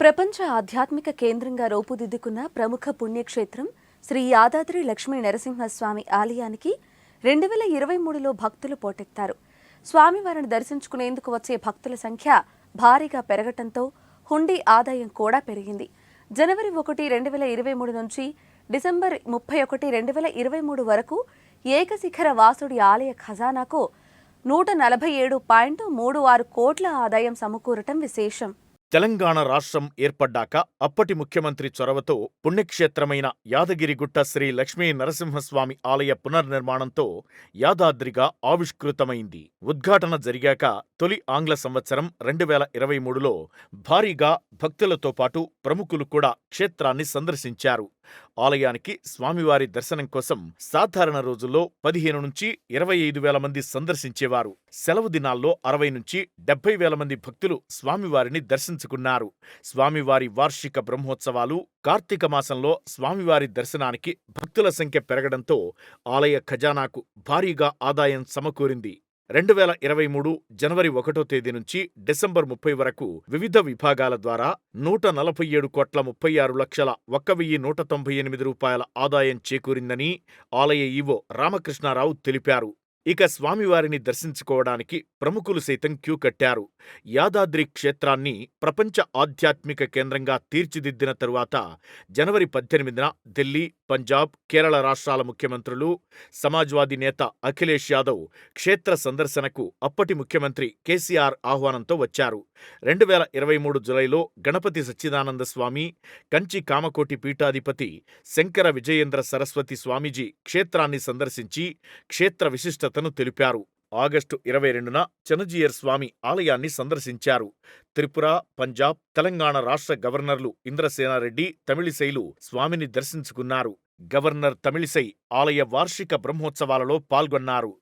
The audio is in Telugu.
ప్రపంచ ఆధ్యాత్మిక కేంద్రంగా రూపుదిద్దుకున్న ప్రముఖ పుణ్యక్షేత్రం శ్రీ యాదాద్రి లక్ష్మీ నరసింహస్వామి ఆలయానికి రెండు వేల ఇరవై మూడులో భక్తులు పోటెత్తారు. స్వామివారిని దర్శించుకునేందుకు వచ్చే భక్తుల సంఖ్య భారీగా పెరగటంతో హుండీ ఆదాయం కూడా పెరిగింది. జనవరి ఒకటి రెండు వేల ఇరవై మూడు నుంచి డిసెంబర్ ముప్పై ఒకటి రెండు వేల ఇరవై మూడు వరకు ఏకశిఖర వాసుడి ఆలయ ఖజానాకు నూట నలభై ఏడు పాయింట్ మూడు ఆరు కోట్ల ఆదాయం సమకూరటం విశేషం. తెలంగాణ రాష్ట్రం ఏర్పడ్డాక అప్పటి ముఖ్యమంత్రి చొరవతో పుణ్యక్షేత్రమైన యాదగిరిగుట్ట శ్రీ లక్ష్మీ నరసింహస్వామి ఆలయ పునర్నిర్మాణంతో యాదాద్రిగా ఆవిష్కృతమైంది. ఉద్ఘాటన జరిగాక తొలి ఆంగ్ల సంవత్సరం రెండు వేల ఇరవై మూడులో భారీగా భక్తులతో పాటు ప్రముఖులు కూడా క్షేత్రాన్ని సందర్శించారు. ఆలయానికి స్వామివారి దర్శనం కోసం సాధారణ రోజుల్లో పదిహేను నుంచి ఇరవై ఐదు వేల మంది సందర్శించేవారు. సెలవు దినాల్లో అరవై నుంచి డెబ్బై వేల మంది భక్తులు స్వామివారిని దర్శించుకున్నారు. స్వామివారి వార్షిక బ్రహ్మోత్సవాలు కార్తీక మాసంలో స్వామివారి దర్శనానికి భక్తుల సంఖ్య పెరగడంతో ఆలయ ఖజానాకు భారీగా ఆదాయం సమకూరింది. రెండు వేల ఇరవై మూడు జనవరి ఒకటో తేదీ నుంచి డిసెంబర్ ముప్పై వరకు వివిధ విభాగాల ద్వారా నూట నలభై ఏడు కోట్ల ముప్పై ఆరు లక్షల ఒక్క వెయ్యి నూట తొంభై ఎనిమిది రూపాయల ఆదాయం చేకూరిందని ఆలయ ఈవో రామకృష్ణారావు తెలిపారు. ఇక స్వామివారిని దర్శించుకోవడానికి ప్రముఖులు సైతం క్యూ కట్టారు. యాదాద్రి క్షేత్రాన్ని ప్రపంచ ఆధ్యాత్మిక కేంద్రంగా తీర్చిదిద్దిన తరువాత జనవరి పద్దెనిమిదిన ఢిల్లీ పంజాబ్ కేరళ రాష్ట్రాల ముఖ్యమంత్రులు సమాజ్వాదీ నేత అఖిలేష్ యాదవ్ క్షేత్ర సందర్శనకు అప్పటి ముఖ్యమంత్రి కేసీఆర్ ఆహ్వానంతో వచ్చారు. రెండు వేల ఇరవై మూడు జులైలో గణపతి సచ్చిదానంద స్వామి కంచి కామకోటి పీఠాధిపతి శంకర విజయేంద్ర సరస్వతి స్వామీజీ క్షేత్రాన్ని సందర్శించి క్షేత్ర విశిష్టత అతను తెలిపారు. ఆగస్టు ఇరవై రెండున చనజీయర్ స్వామి ఆలయాన్ని సందర్శించారు. త్రిపుర పంజాబ్ తెలంగాణ రాష్ట్ర గవర్నర్లు ఇంద్రసేనారెడ్డి తమిళిసైలు స్వామిని దర్శించుకున్నారు. గవర్నర్ తమిళిసై ఆలయ వార్షిక బ్రహ్మోత్సవాలలో పాల్గొన్నారు.